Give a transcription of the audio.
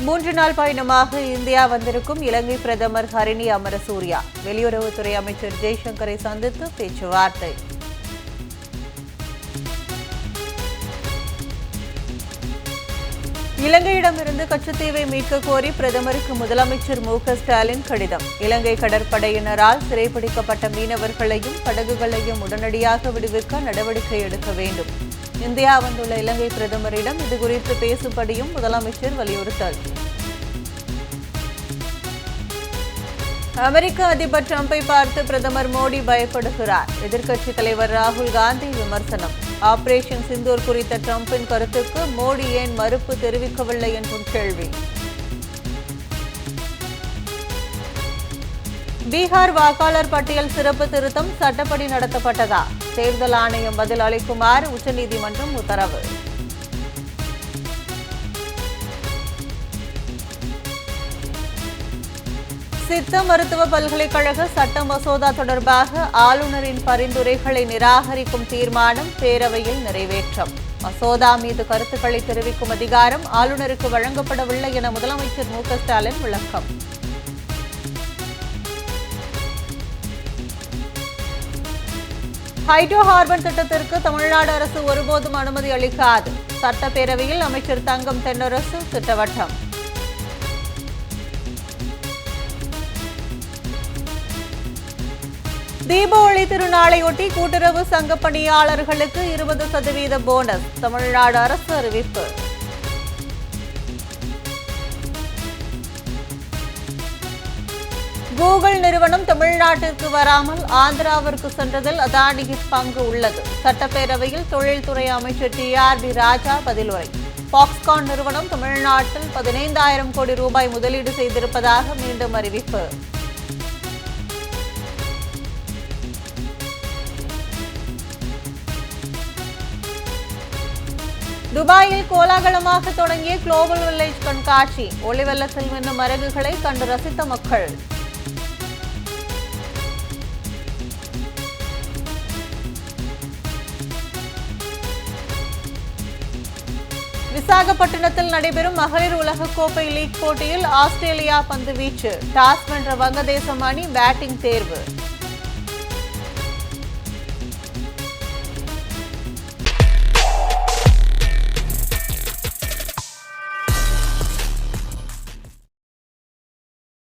மூன்று நாள் பயணமாக இந்தியா வந்திருக்கும் இலங்கை பிரதமர் ஹரிணி அமரசூரியா. வெளியுறவுத்துறை அமைச்சர் ஜெய்சங்கரை சந்தித்து பேச்சுவார்த்தை. இலங்கையிடமிருந்து கச்சத்தீவை மீட்க கோரி பிரதமருக்கு முதலமைச்சர் மு ஸ்டாலின் கடிதம். இலங்கை கடற்படையினரால் சிறைப்பிடிக்கப்பட்ட மீனவர்களையும் படகுகளையும் உடனடியாக விடுவிக்க நடவடிக்கை எடுக்க வேண்டும். இந்தியா வந்துள்ள இலங்கை பிரதமரிடம் இது குறித்து பேசும்படியும் முதலமைச்சர் வலியுறுத்தல். அமெரிக்க அதிபர் டிரம்பை பார்த்து பிரதமர் மோடி பயப்படுகிறார். எதிர்க்கட்சித் தலைவர் ராகுல் காந்தி விமர்சனம். ஆபரேஷன் சிந்தூர் குறித்த ட்ரம்பின் கருத்துக்கு மோடி ஏன் மறுப்பு தெரிவிக்கவில்லை என்றும் கேள்வி. பீகார் வாக்காளர் பட்டியல் சிறப்பு திருத்தம் சட்டப்படி நடத்தப்பட்டதா? தேர்தல் ஆணையம் பதில் அளிக்குமாறு உச்சநீதிமன்றம் உத்தரவு. சித்த மருத்துவ பல்கலைக்கழக சட்ட மசோதா தொடர்பாக ஆளுநரின் பரிந்துரைகளை நிராகரிக்கும் தீர்மானம் பேரவையில் நிறைவேற்றம். மசோதா மீது கருத்துக்களை தெரிவிக்கும் அதிகாரம் ஆளுநருக்கு வழங்கப்படவில்லை என முதலமைச்சர் மு ஸ்டாலின் விளக்கம். ஹைட்ரோ ஹார்பன் திட்டத்திற்கு தமிழ்நாடு அரசு ஒருபோதும் அனுமதி அளிக்காது. சட்டப்பேரவையில் அமைச்சர் தங்கம் தென்னரசு திட்டவட்டம். தீபாவளி திருநாளையொட்டி கூட்டுறவு சங்க பணியாளர்களுக்கு இருபது சதவீத போனஸ் தமிழ்நாடு அரசு அறிவிப்பு. கூகுள் நிறுவனம் தமிழ்நாட்டிற்கு வராமல் ஆந்திராவிற்கு சென்றதில் அதானியின் பங்கு உள்ளது. சட்டப்பேரவையில் தொழில்துறை அமைச்சர் டி ஆர் பி ராஜா பதிலுரை. பாக்ஸ்கான் நிறுவனம் தமிழ்நாட்டில் பதினைந்தாயிரம் கோடி ரூபாய் முதலீடு செய்திருப்பதாக மீண்டும் அறிவிப்பு. துபாயில் கோலாகலமாக தொடங்கிய குளோபல் வில்லேஜ் கண்காட்சி. ஒளிவெல்ல மின்னும் மரகுகளை கண்டு ரசித்த மக்கள். விசாகப்பட்டினத்தில் நடைபெறும் மகளிர் உலகக்கோப்பை லீக் போட்டியில் ஆஸ்திரேலியா பந்து வீச்சு. டாஸ் வென்ற வங்கதேசம் அணி பேட்டிங் தேர்வு.